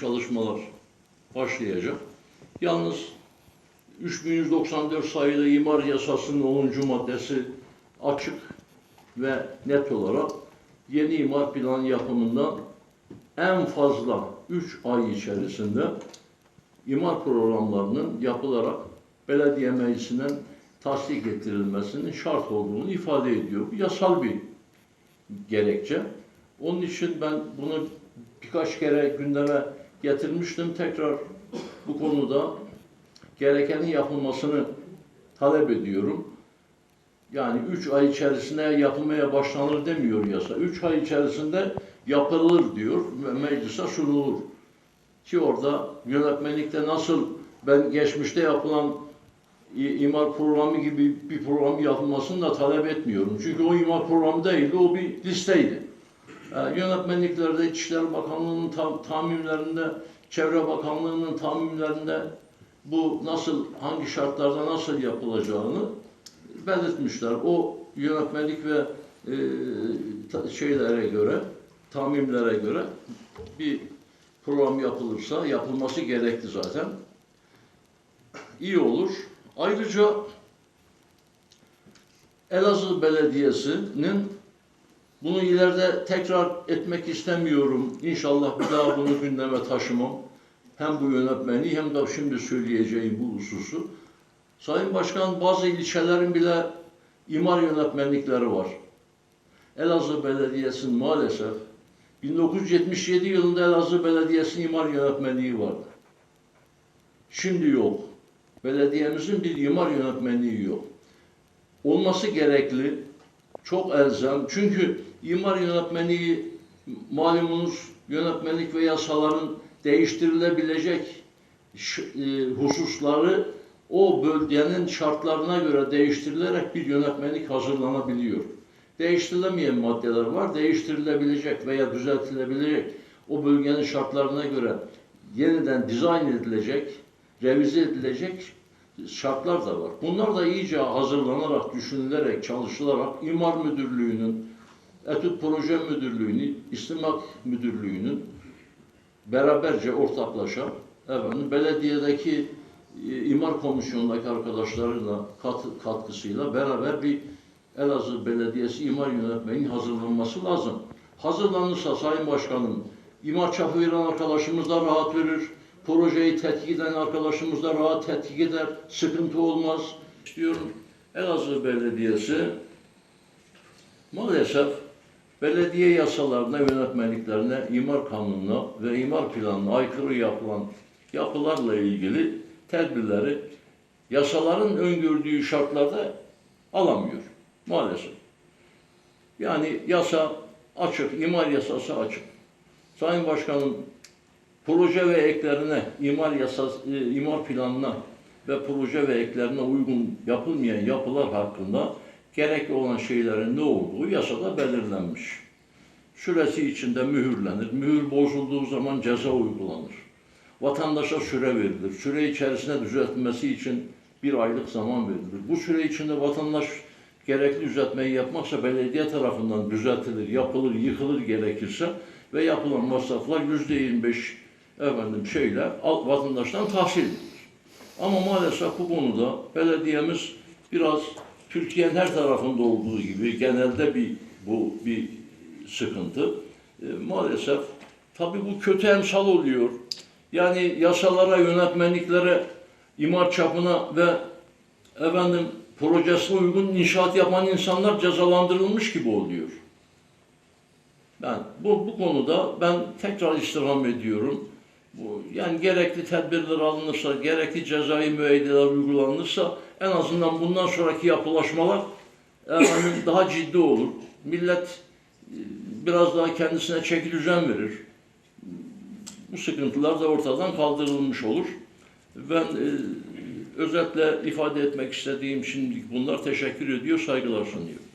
çalışmalar başlayacak. Yalnız 3194 sayılı imar yasasının 10. maddesi açık ve net olarak yeni imar plan yapımından en fazla 3 ay içerisinde imar programlarının yapılarak belediye meclisinden tasdik ettirilmesinin şart olduğunu ifade ediyor. Bu yasal bir gerekçe. Onun için ben bunu birkaç kere gündeme getirmiştim. Tekrar bu konuda gerekenin yapılmasını talep ediyorum. Yani 3 ay içerisinde yapılmaya başlanır demiyor yasa. 3 ay içerisinde yapılır diyor ve meclise sunulur. Ki orada yönetmelikte nasıl ben geçmişte yapılan imar programı gibi bir program yapılmasını da talep etmiyorum. Çünkü o imar programı değildi, o bir listeydi. Yönetmenliklerde İçişleri Bakanlığı'nın tam, tahammüllerinde, Çevre Bakanlığı'nın tahammüllerinde bu nasıl, hangi şartlarda nasıl yapılacağını belirtmişler. O yönetmelik ve e, şeylere göre, tahminlere göre bir program yapılırsa, yapılması gerekti zaten. İyi olur. Ayrıca Elazığ Belediyesi'nin bunu ileride tekrar etmek istemiyorum. İnşallah bir daha bunu gündeme taşımam. Hem bu yönetmeni hem de şimdi söyleyeceğim bu hususu. Sayın Başkan bazı ilçelerin bile imar yönetmenlikleri var. Elazığ Belediyesi'nin maalesef 1977 yılında Elazığ Belediyesi'nin imar yönetmenliği vardı. Şimdi yok. Belediyemizin bir imar yönetmenliği yok. Olması gerekli, çok elzem. Çünkü imar yönetmenliği malumunuz yönetmenlik ve yasaların değiştirilebilecek e, hususları o bölgenin şartlarına göre değiştirilerek bir yönetmenlik hazırlanabiliyor. Değiştirilemeyen maddeler var, değiştirilebilecek veya düzeltilebilecek o bölgenin şartlarına göre yeniden dizayn edilecek, revize edilecek şartlar da var. Bunlar da iyice hazırlanarak, düşünülerek, çalışılarak İmar Müdürlüğü'nün, Etüt Proje Müdürlüğü'nün, İstimak Müdürlüğü'nün beraberce ortaklaşa efendim, belediyedeki e, imar komisyonundaki arkadaşlarıyla kat- katkısıyla beraber bir Elazığ Belediyesi imar yönetmeliğinin hazırlanması lazım. Hazırlanırsa Sayın Başkanım, imar çapı veren arkadaşımız da rahat verir. Projeyi tetkik eden arkadaşımız da rahat tetkik eder. Sıkıntı olmaz. İstiyorum Elazığ Belediyesi maalesef belediye yasalarına, yönetmeliklerine, imar kanununa ve imar planına aykırı yapılan yapılarla ilgili tedbirleri yasaların öngördüğü şartlarda alamıyor maalesef. Yani yasa açık, imar yasası açık. Sayın Başkanım proje ve eklerine, imar yasası, e, imar planına ve proje ve eklerine uygun yapılmayan yapılar hakkında gerekli olan şeylerin ne olduğu yasada belirlenmiş. Süresi içinde mühürlenir. Mühür bozulduğu zaman ceza uygulanır. Vatandaşa süre verilir. Süre içerisinde düzeltmesi için bir aylık zaman verilir. Bu süre içinde vatandaş gerekli düzeltmeyi yapmaksa belediye tarafından düzeltilir, yapılır, yıkılır gerekirse ve yapılan masraflar yüzde 25 efendim şeyle vatandaştan tahsil edilir. Ama maalesef bu konuda belediyemiz biraz Türkiye'nin her tarafında olduğu gibi genelde bir bu bir sıkıntı. E, maalesef tabii bu kötü emsal oluyor. Yani yasalara, yönetmenliklere, imar çapına ve efendim projesine uygun inşaat yapan insanlar cezalandırılmış gibi oluyor. Ben bu, bu konuda ben tekrar istirham ediyorum. Bu, yani gerekli tedbirler alınırsa, gerekli cezai müeyyideler uygulanırsa en azından bundan sonraki yapılaşmalar efendim, daha ciddi olur. Millet e, biraz daha kendisine çeki düzen verir. Bu sıkıntılar da ortadan kaldırılmış olur. Ben e, özetle ifade etmek istediğim şimdilik bunlar. Teşekkür ediyor, saygılar sunuyorum.